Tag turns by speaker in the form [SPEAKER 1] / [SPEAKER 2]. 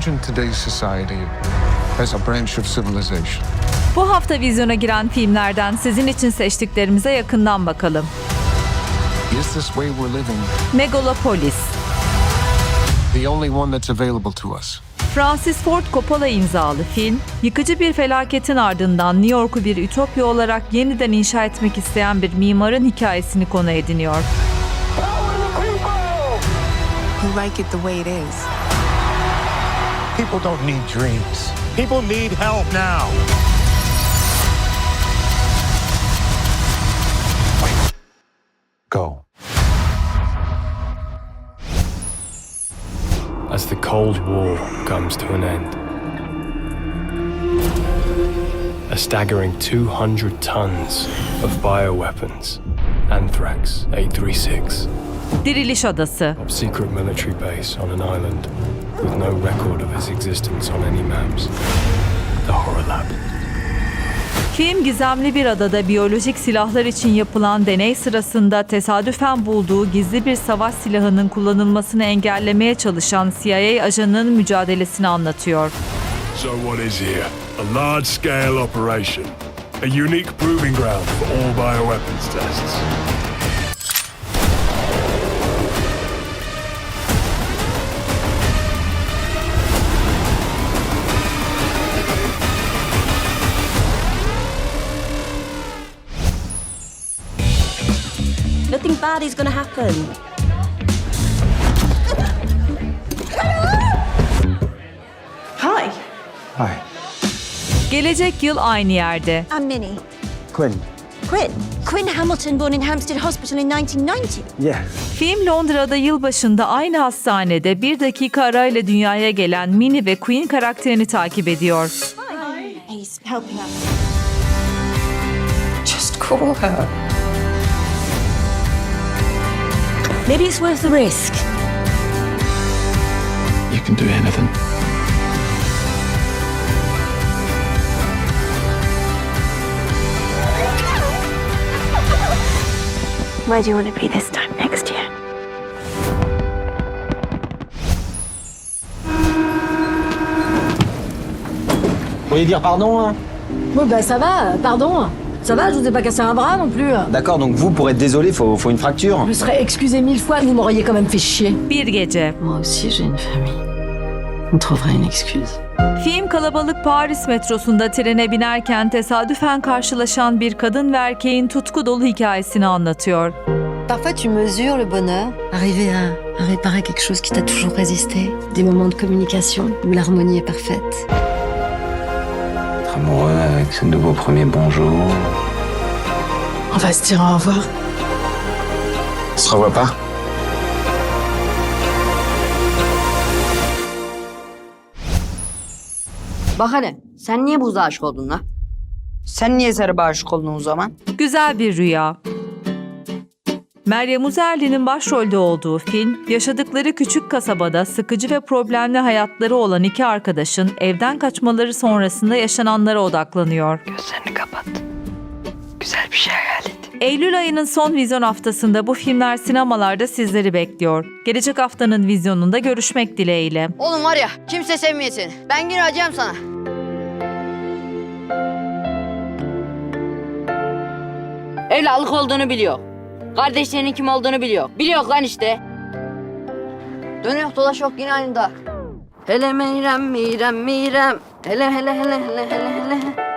[SPEAKER 1] envision today's society as a branch of civilization.
[SPEAKER 2] Bu hafta vizyona giren filmlerden sizin için seçtiklerimize yakından bakalım.
[SPEAKER 1] Is this way we're living
[SPEAKER 2] Megalopolis,
[SPEAKER 1] the only one that's available to us?
[SPEAKER 2] Francis Ford Coppola imzalı film, yıkıcı bir felaketin ardından New York'u bir ütopya olarak yeniden inşa etmek isteyen bir mimarın hikayesini konu ediniyor.
[SPEAKER 3] You like it the way it is.
[SPEAKER 4] People don't need dreams. People need help now. Go.
[SPEAKER 5] as the Cold War comes to an end. A staggering 200 tons of bioweapons, Anthrax 836,
[SPEAKER 2] Diriliş Adası,
[SPEAKER 5] top secret military base on an island with no record of its existence on any maps. The Horror Lab.
[SPEAKER 2] Film gizemli bir adada biyolojik silahlar için yapılan deney sırasında tesadüfen bulduğu gizli bir savaş silahının kullanılmasını engellemeye çalışan CIA ajanının mücadelesini anlatıyor.
[SPEAKER 5] So what is here? A large-scale operation. A unique proving ground for all bioweapons tests.
[SPEAKER 6] Nothing bad is gonna happen.
[SPEAKER 3] Hi.
[SPEAKER 4] Hi.
[SPEAKER 2] Gelecek yıl aynı yerde.
[SPEAKER 6] I'm Minnie.
[SPEAKER 7] Quinn.
[SPEAKER 6] Quinn. Quinn Hamilton, born in Hampstead Hospital in 1990.
[SPEAKER 7] Yeah.
[SPEAKER 2] Film Londra'da yılbaşında aynı hastanede bir dakika arayla dünyaya gelen Minnie ve Queen karakterini takip ediyor.
[SPEAKER 6] He's helping us.
[SPEAKER 3] Just call her.
[SPEAKER 6] Maybe it's worth the risk.
[SPEAKER 5] You can do anything.
[SPEAKER 6] Where do you want to be this time next year?
[SPEAKER 7] Vous voulez dire pardon hein
[SPEAKER 8] Oui, ben ça va, pardon. Ça va, je vous ai pas cassé un bras non plus.
[SPEAKER 7] D'accord, donc vous, pour être désolé, faut, faut une fracture.
[SPEAKER 8] Je me serais excusé mille fois, vous m'auriez quand même fait chier.
[SPEAKER 2] Bir gece.
[SPEAKER 8] Moi aussi, j'ai une famille. On trouverait une excuse.
[SPEAKER 2] Film kalabalık Paris metrosunda trene binerken tesadüfen karşılaşan bir kadın ve erkeğin tutku dolu hikayesini anlatıyor.
[SPEAKER 9] Parfois, tu mesures le bonheur.
[SPEAKER 8] Arriver à, à réparer quelque chose qui t'a toujours résisté. Des moments de communication où l'harmonie est parfaite.
[SPEAKER 10] Être amoureux avec ce nouveau premier bonjour.
[SPEAKER 8] On va se dire au revoir.
[SPEAKER 7] On se revoit pas
[SPEAKER 9] Bak hele, sen niye buza aşık oldun lan?
[SPEAKER 11] Sen niye Serap'a aşık oldun o zaman?
[SPEAKER 2] Güzel bir rüya. Meryem Uzerli'nin başrolde olduğu film, yaşadıkları küçük kasabada sıkıcı ve problemli hayatları olan iki arkadaşın evden kaçmaları sonrasında yaşananlara odaklanıyor.
[SPEAKER 9] Gözlerini kapat. Güzel bir şey hayal et.
[SPEAKER 2] Eylül ayının son vizyon haftasında bu filmler sinemalarda sizleri bekliyor. Gelecek haftanın vizyonunda görüşmek dileğiyle.
[SPEAKER 9] Oğlum var ya, kimse sevmeyesin. Ben gireceğim sana. Evlatlık olduğunu biliyor. Kardeşlerinin kim olduğunu biliyor. Biliyor lan işte. Dönüyor dolaş yok yine aynı Hele mirem mirem mirem. Hele hele hele hele hele hele.